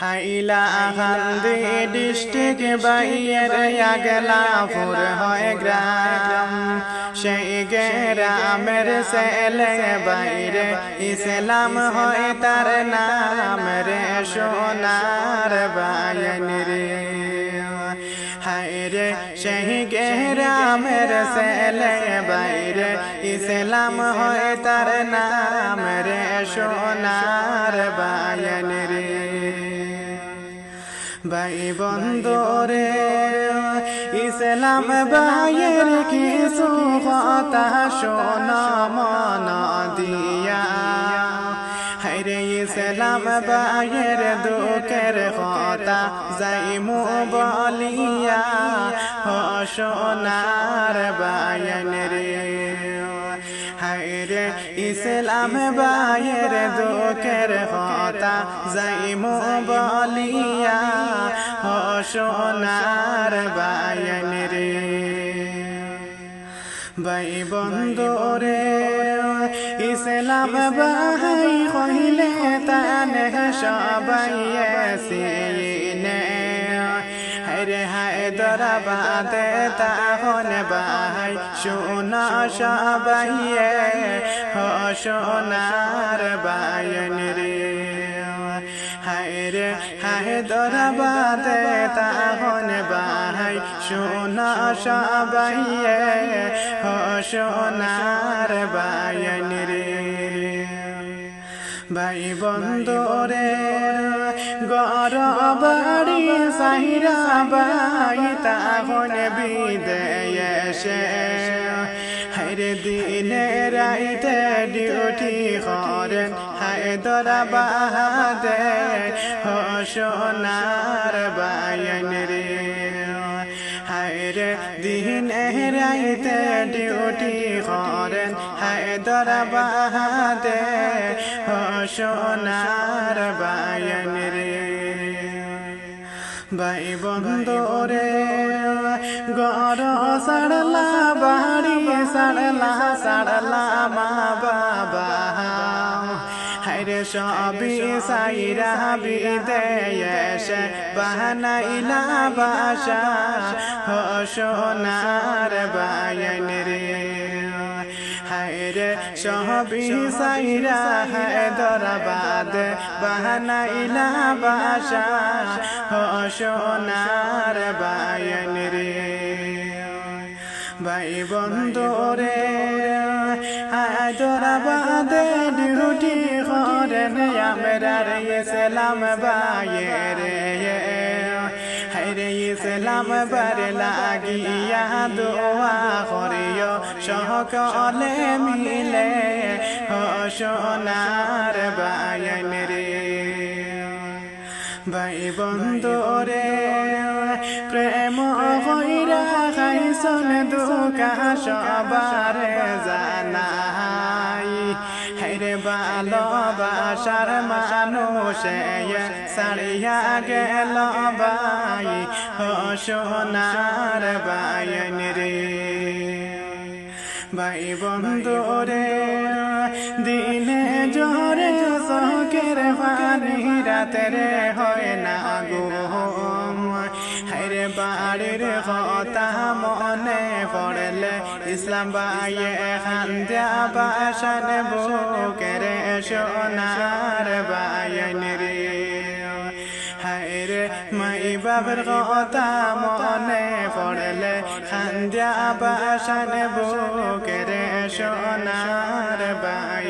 হাইলা হান্দি district বাইয়ের আগলা ফুর হয় গ্রাম। সেই গ্রামের সেলে বাইরে ইসলাম হয় তার নাম রে সোনার বায়ন রে। হায়রে সেই গ্রামের সেলে বাইরে ইসলাম হয় তার নাম রে সোনার বায়ন রে। ভাই বন্ধরে ইসলাম ভাইয়ের কিছু কথা শোনা মন দিয়া। হাইরে ইসলাম ভাইয়ের দুঃখের কথা যাইমু বলিয়া। হ সোনার বায়ন রে। হায়রে ইসলাম ভাইয়ের দুঃখের কথা যাইমু বলিয়া হ সোনার বায়ন রে ভাই বন্ধরে ইসলাম ভাই কহিলে তানে সবাই হায় দরাবাদে তাহন ভাই শোনা সবাই সোনার বায়ন রে। হায় দরবাদে তাহন ভাই সোনা সবাই সোনার বায়ন রে। ভাই বন্ধরে গর বাড়ি সাহিরা বাই তাহন বিদেশে হাইরে দিনে রাইতে ডিউটি করেন। হায়দরা বাহাদে হ ডিউটি করেন হায়দরা বাহাদে হ সোনার বায়ন রে ভাই বন্ধরে গর সাড়লা বাড়ি সাড়লা সাড়লা মা বাবা হাইরে সবই সাইরা বিদেশ বাহানাইলা বাসা সোনার বায়ন রে। হায়রে সহবি সাইরা হায়দরাবাদ বাহানাইলা বাসা সোনার বায়ন রে। ভাই বন্ধরে হায়দরাবাদে ডিউটি আমরার ইসলাম বার লাগিয়া দোয়া করিও সকলে মিলে সোনার বায়ন রে ভাই বন্ধরে প্রেম কইরা খাইছন দুকা সবার হাইরে ভালোবাসার মানুষে সারিয়া গেল বাই হ সোনার বায়ন রে। ভাই বন্ধুরে দিনে জোরে সকের পানি রাতের হয় না গো। বাড়ির কথা মনে পড়লে ইসলাম বাইয়ে খান্দা বাসান বুকের সোনার বায়ন। রে হায়রে মাই বাবার কথা মনে পড়লে খান্দা বাসান বুকের সোনার বাই